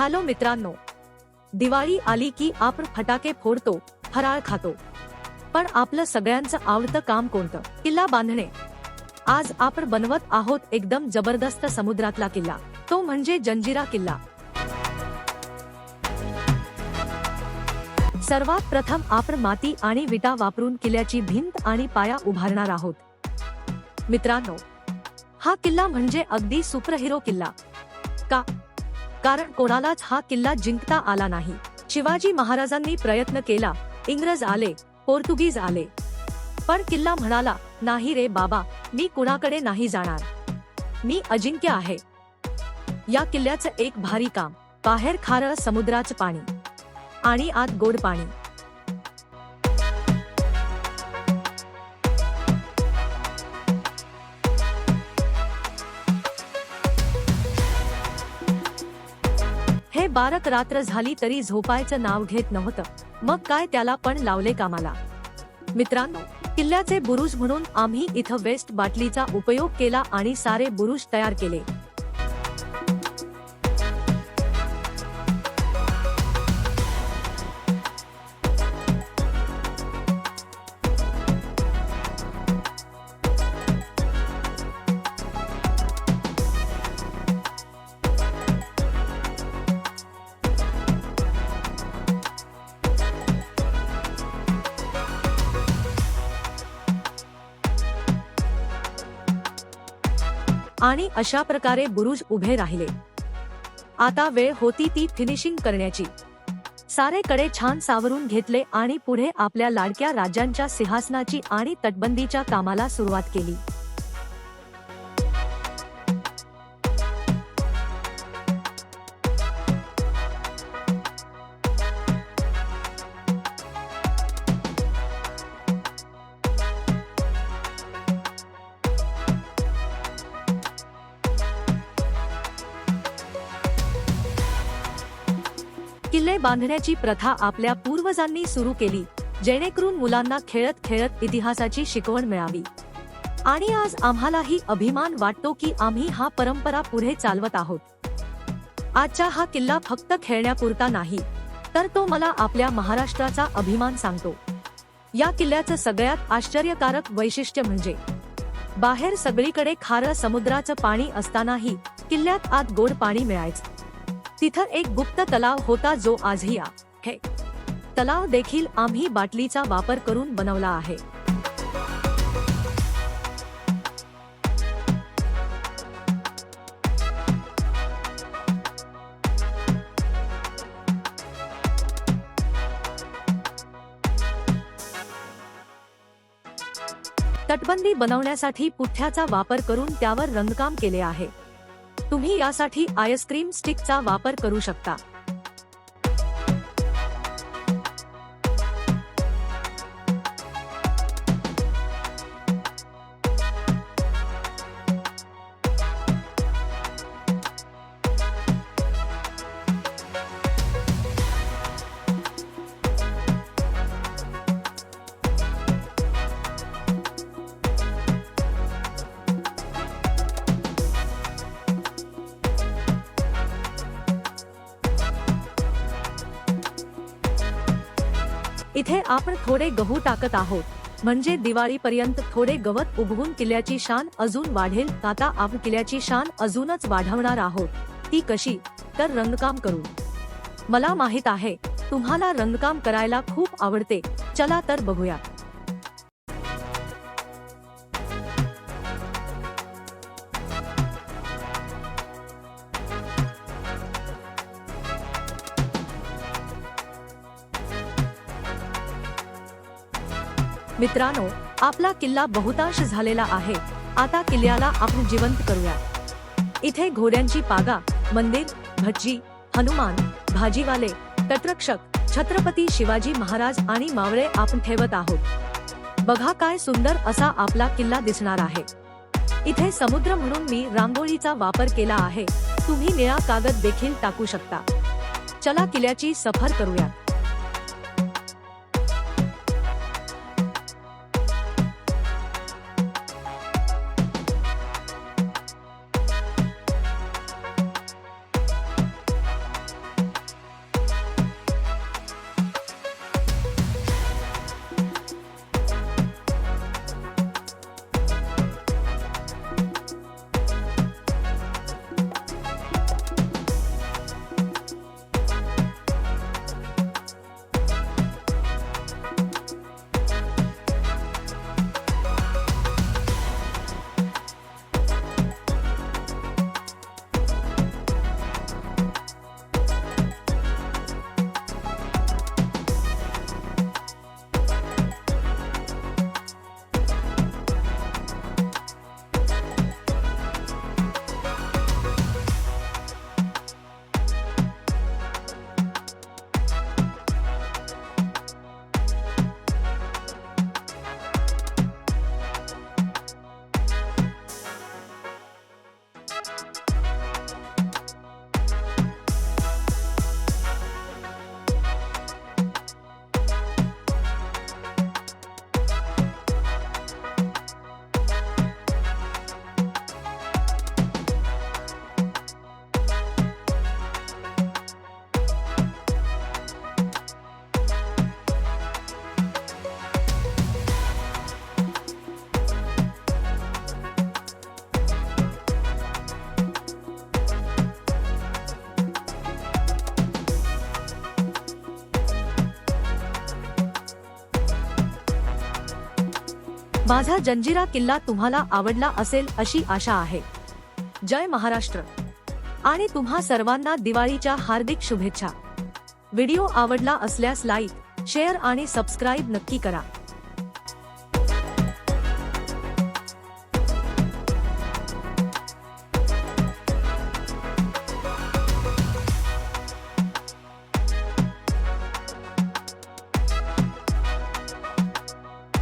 Hello मित्रांनो दिवाळी आली की आपण फटाके फोडतो फराळ खातो. पण आपलं सगळ्यांचं आवडतं काम कोणतं? किल्ला बांधणे. आज आपण बनवत आहोत एकदम जबरदस्त समुद्रातला किल्ला. तो म्हणजे जंजिरा किल्ला. सर्वात प्रथम आपण माती आणि विटा वापरून किल्ल्याची भिंत आणि पाया उभारणार आहोत. मित्रांनो हा किल्ला म्हणजे अगदी सुपरहिरो किल्ला. का? कारण कोणालाच हा किल्ला जिंकता आला नाही. शिवाजी महाराजांनी प्रयत्न केला. इंग्रज आले पोर्तुगीज आले. पण किल्ला म्हणाला नाही रे बाबा मी कुणाकडे नाही जाणार. मी अजिंक्य आहे. या किल्ल्याचं एक भारी काम. बाहेर खारं समुद्राचं पाणी आणि आत गोड पाणी. बारक रात्र झाली तरी झोपायचं नाव घेत नव्हतं. मग काय त्याला पण लावले कामाला. मित्रांनो किल्ल्याचे बुरुज म्हणून आम्ही इथं वेस्ट बाटलीचा उपयोग केला आणि सारे बुरुज तयार केले. आणि अशा प्रकारे बुरुज उभे राहिले. आता वेळ होती ती फिनिशिंग करण्याची. सारे कडे छान सावरून घेतले आणि पुढे आपल्या लाडक्या राज्यांच्या सिंहासनाची आणि तटबंदीच्या कामाला सुरुवात केली. किल्ले बांधण्याची प्रथा आपल्या पूर्वजांनी सुरू केली जेणेकरून मुलांना खेळत खेळत इतिहासाची शिकवण मिळावी. आणि आज आम्हालाही अभिमान वाटतो की आम्ही हा परंपरा पुढे चालवत आहोत. आजचा हा किल्ला फक्त खेळण्यापुरता नाही तर तो मला आपल्या महाराष्ट्राचा अभिमान सांगतो. या किल्ल्याचं सगळ्यात आश्चर्यकारक वैशिष्ट्य म्हणजे बाहेर सगळीकडे खारं समुद्राचं पाणी असतानाही किल्ल्यात आत गोड पाणी मिळायचं. तिथं एक गुप्त तलाव होता जो आजही आहे तलाव देखील आम्ही बाटलीचा वापर करून बनवला आहे. तटबंदी बनवण्यासाठी पुठ्याचा वापर करून त्यावर रंगकाम केले आहे. तुम्ही यासाठी आईस्क्रीम स्टिकचा वापर करू शकता. इथे आपण थोडे गहू टाकत आहोत. म्हणजे दिवाळीपर्यंत थोडे गवत उगवून किल्ल्याची शान अजून वाढेल. आता आपण किल्ल्याची शान अजूनच वाढवणार आहोत. ती कशी? तर रंगकाम करू मला माहीत आहे तुम्हाला रंगकाम करायला खूप आवडते. चला तर बघूया. मित्रांनो आपला किल्ला बहुतांश झालेला आहे. आता किल्ल्याला आपण जिवंत करूया. इथे घोड्यांची पागा मंदिर भज्जी हनुमान भाजीवाले तटरक्षक छत्रपती शिवाजी महाराज आणि मावळे आपण ठेवत आहोत. बघा काय सुंदर असा आपला किल्ला दिसणार आहे. इथे समुद्र म्हणून मी रांगोळीचा वापर केला आहे. तुम्ही निळा कागद देखील टाकू शकता. चला किल्ल्याची सफर करूया. माझा जंजिरा किल्ला तुम्हाला आवडला असेल अशी आशा आहे. जय महाराष्ट्र. आणि तुम्हा सर्वांना दिवाळीच्या हार्दिक शुभेच्छा. व्हिडिओ आवडला असल्यास लाईक शेअर आणि सबस्क्राईब नक्की करा.